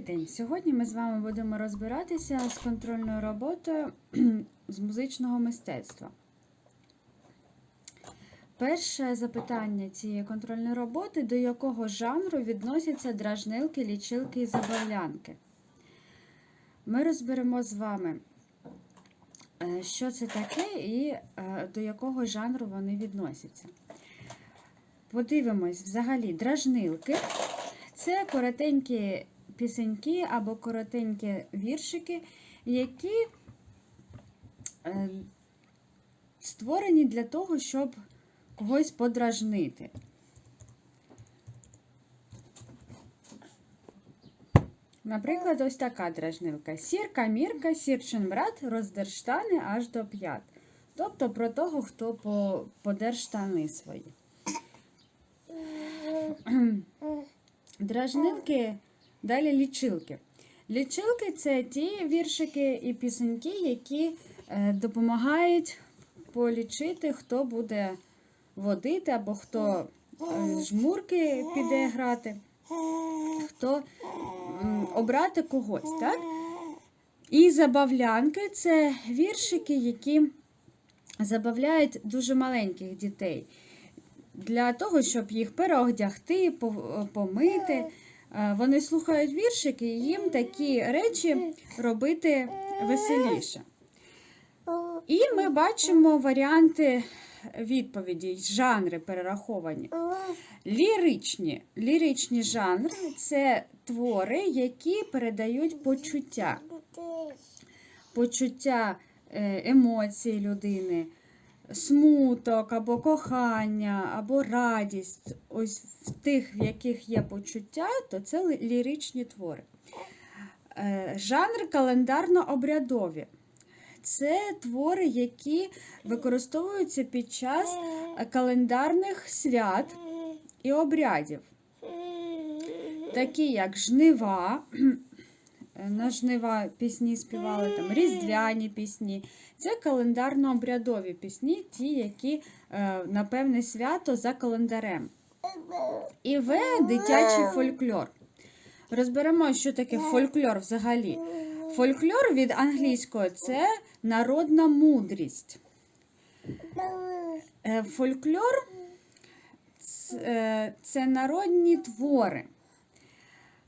Добрий день! Сьогодні ми з вами будемо розбиратися з контрольною роботою з музичного мистецтва. Перше запитання цієї контрольної роботи: до якого жанру відносяться дражнилки, лічилки і забавлянки? Ми розберемо з вами, е, що це таке і е, до якого жанру вони відносяться. Подивимось, взагалі, дражнилки це коротенькі пісеньки або коротенькі віршики, які е, створені для того, щоб когось подражнити. Наприклад, ось така дражнилка. Сірка, мірка, сірчин брат, роздер штани аж до п'ят. Тобто про того, хто по- подер свої. Дражнилки, далі лічилки. Лічилки це ті віршики і пісеньки, які е, допомагають полічити, хто буде водити, або хто е, жмурки піде грати, хто обрати когось. так? І забавлянки це віршики, які забавляють дуже маленьких дітей для того, щоб їх переодягти, помити. Е, Вони слухають віршики, і їм такі речі робити веселіше. І ми бачимо варіанти відповіді, жанри перераховані. Ліричні. Ліричні жанри це твори, які передають почуття, почуття е, емоцій людини, смуток або кохання, або радість. Ось в тих, в яких є почуття, то це ліричні твори. Е, Жанр календарно-обрядові. Це твори, які використовуються під час календарних свят і обрядів, такі як жнива. Е, На жнива пісні співали там різдвяні пісні. Це календарно-обрядові пісні, ті, які е, на певне свято за календарем. І В дитячий фольклор. Розберемо, що таке фольклор взагалі. Фольклор від англійського це народна мудрість. Е, Фольклор це народні твори.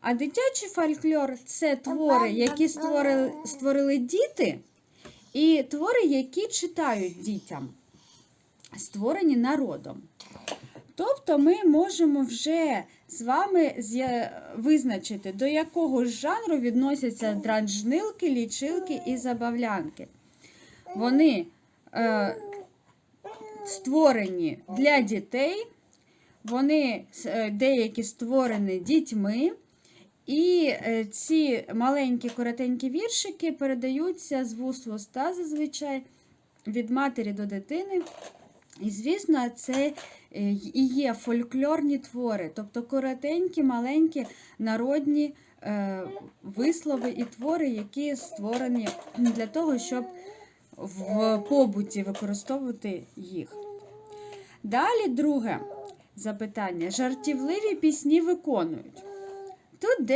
А дитячий фольклор це твори, які створили, створили діти, і твори, які читають дітям, створені народом. Тобто ми можемо вже з вами визначити, до якого ж жанру відносяться дражнилки, лічилки і забавлянки. Вони е, створені для дітей, вони е, деякі створені дітьми. І е, ці маленькі коротенькі віршики передаються з вуст в уста зазвичай від матері до дитини. І, звісно, це е, і є фольклорні твори, тобто коротенькі, маленькі народні е, вислови і твори, які створені для того, щоб в побуті використовувати їх. Далі друге запитання. Жартівливі пісні виконують. Тут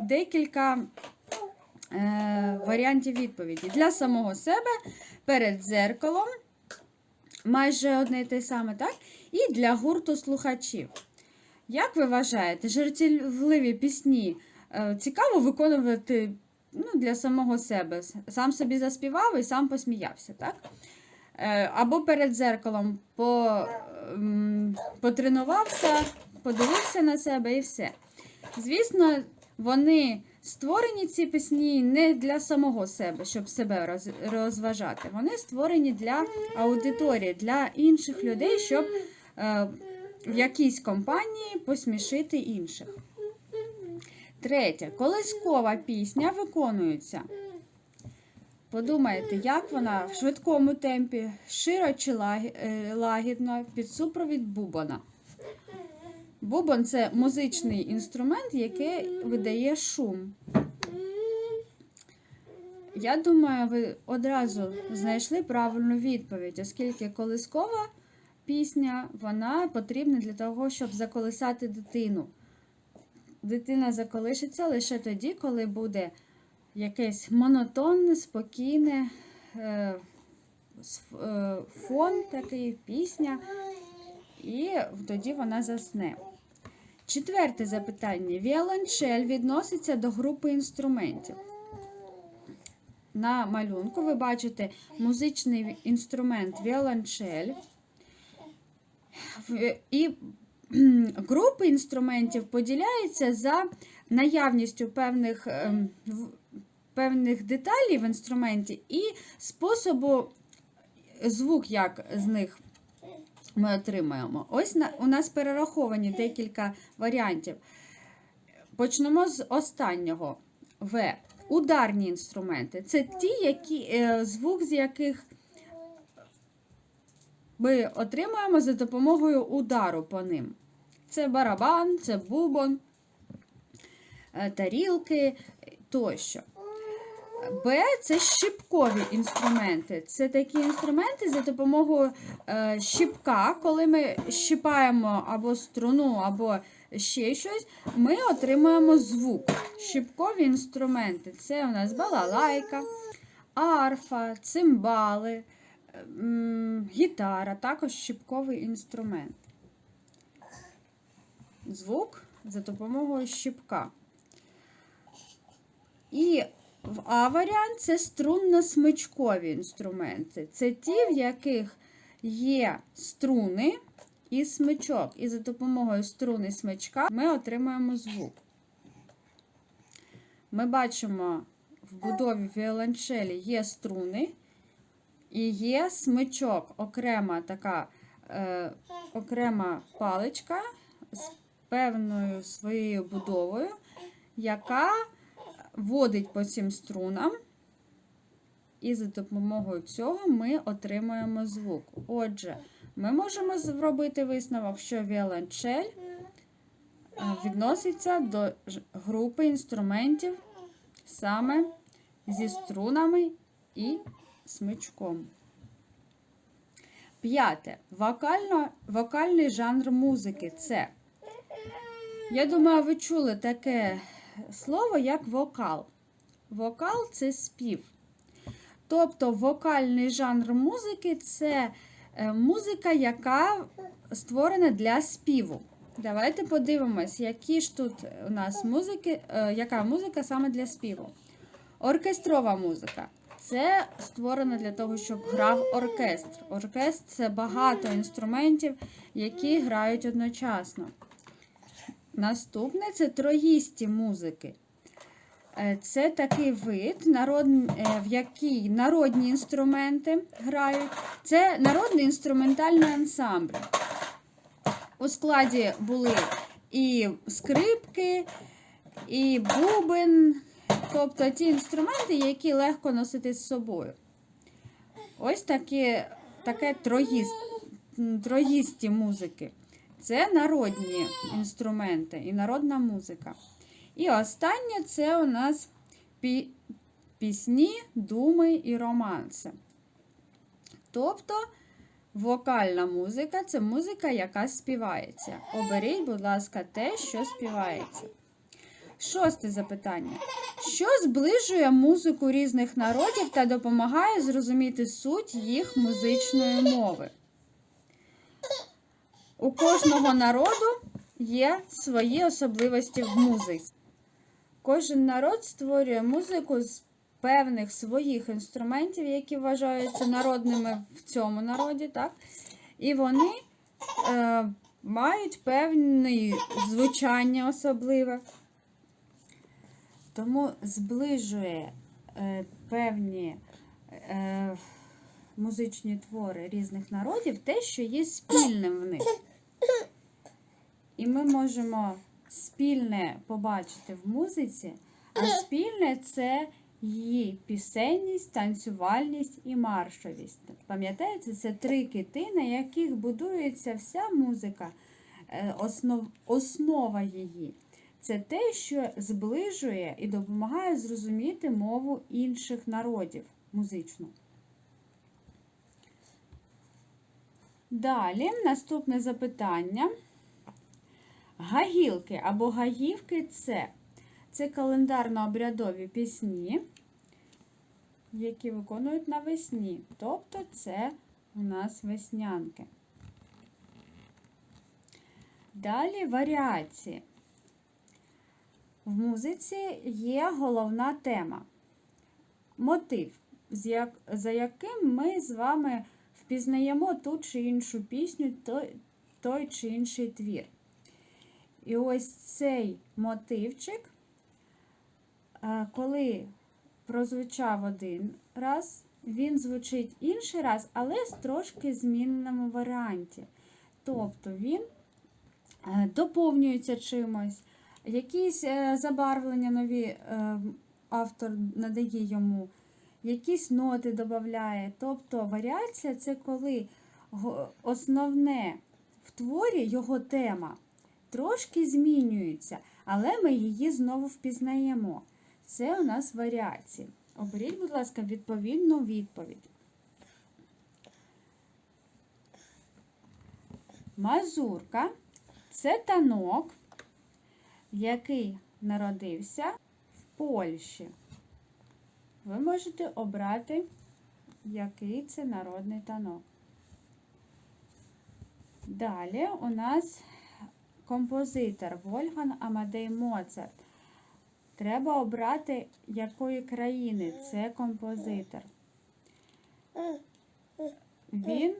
декілька е, варіантів відповіді. Для самого себе перед дзеркалом майже одне і те саме, так? І для гурту слухачів. Як ви вважаєте, жартівливі пісні е, цікаво виконувати ну, для самого себе? Сам собі заспівав і сам посміявся, так? Е, Або перед дзеркалом по, м, потренувався, подивився на себе і все. Звісно, вони створені ці пісні не для самого себе, щоб себе роз- розважати. Вони створені для аудиторії, для інших людей, щоб е, в якійсь компанії посмішити інших. Третє. Колискова пісня виконується. Подумайте, як вона в швидкому темпі, широ чи е, лагідно, під супровід бубона. Бубон це музичний інструмент, який видає шум. Я думаю, ви одразу знайшли правильну відповідь, оскільки колискова пісня вона потрібна для того, щоб заколисати дитину. дитина заколишиться лише тоді, коли буде якесь монотонне, спокійне е, е, фон, такий пісня, і тоді вона засне. Четверте запитання. Віолончель відноситься до групи інструментів. На малюнку ви бачите музичний інструмент віолончель. І групи інструментів поділяються за наявністю певних, ем, певних деталей в інструменті і способу звук, як з них ми отримаємо. Ось у нас перераховані декілька варіантів. Почнемо з останнього. В. Ударні інструменти. Це ті, які, е, звук з яких ми отримуємо за допомогою удару по ним. Це барабан, це бубон, е, тарілки тощо. Б це щипкові інструменти. Це такі інструменти за допомогою е, щипка, коли ми щипаємо або струну, або ще щось, ми отримуємо звук. Щипкові інструменти це у нас балалайка, арфа, цимбали, м, гітара, також щипковий інструмент. Звук за допомогою щипка. І в А варіант це струнно-смичкові інструменти. Це ті, в яких є струни і смичок. І за допомогою струни смичка ми отримуємо звук. Ми бачимо в будові віолончелі є струни і є смичок, окрема така е, окрема паличка з певною своєю будовою, яка вводить по цим струнам, і за допомогою цього ми отримуємо звук. Отже, ми можемо зробити висновок, що віолончель відноситься до групи інструментів саме зі струнами і смичком. П'яте. Вокально, вокальний жанр музики це. Я думаю, ви чули таке слово як вокал. Вокал це спів. Тобто вокальний жанр музики це е, музика, яка створена для співу. Давайте подивимось, які ж тут у нас музики, е, яка музика саме для співу. Оркестрова музика. Це створено для того, щоб грав оркестр. Оркестр це багато інструментів, які грають одночасно. Наступне це троїсті музики. Е, Це такий вид, народ, е, в який народні інструменти грають. Це народний інструментальний ансамбль. У складі були і скрипки, і бубен, тобто ті інструменти, які легко носити з собою. Ось такі, таке троїст, троїсті музики. Це народні інструменти і народна музика. І останнє це у нас пі- пісні, думи і романси. Тобто вокальна музика це музика, яка співається. Оберіть, будь ласка, те, що співається. Шосте запитання. Що зближує музику різних народів та допомагає зрозуміти суть їх музичної мови? У кожного народу є свої особливості в музиці. Кожен народ створює музику з певних своїх інструментів, які вважаються народними в цьому народі, так? І вони е, мають певне звучання особливе. Тому зближує е, певні е, музичні твори різних народів те, що є спільним в них. І ми можемо спільне побачити в музиці, а спільне це її пісенність, танцювальність і маршовість. Пам'ятаєте, це три кити, на яких будується вся музика, е, основ, основа її. Це те, що зближує і допомагає зрозуміти мову інших народів музичну. Далі наступне запитання. Гагілки або гаївки це, це календарно-обрядові пісні, які виконують навесні. Тобто це у нас веснянки. Далі варіації. В музиці є головна тема. Мотив, за яким ми з вами впізнаємо ту чи іншу пісню, той, той чи інший твір. І ось цей мотивчик, коли прозвучав один раз, він звучить інший раз, але з трошки зміненому варіанті. Тобто він е, доповнюється чимось, якісь е, забарвлення нові е, автор надає йому, якісь ноти додає. Тобто варіація це коли основне в творі його тема трошки змінюється, але ми її знову впізнаємо. Це у нас варіації. Оберіть, будь ласка, відповідну відповідь. Мазурка це танок, який народився в Польщі. Ви можете обрати, який це народний танок. Далі у нас композитор Вольган Амадей Моцарт. Треба обрати, якої країни це композитор. Він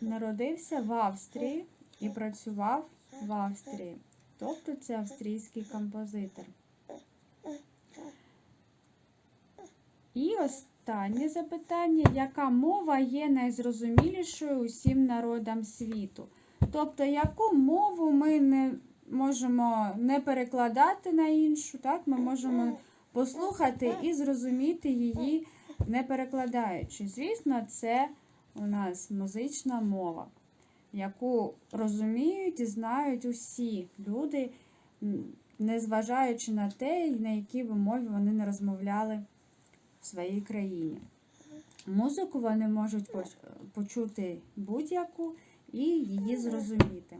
народився в Австрії і працював в Австрії. Тобто це австрійський композитор. І останнє запитання: яка мова є найзрозумілішою усім народам світу? Тобто, яку мову ми не можемо не перекладати на іншу, так? Ми можемо послухати і зрозуміти її, не перекладаючи. Звісно, це у нас музична мова, яку розуміють і знають усі люди, незважаючи на те, на якій би мові вони не розмовляли в своїй країні. Музику вони можуть поч- почути будь-яку і її зрозуміти.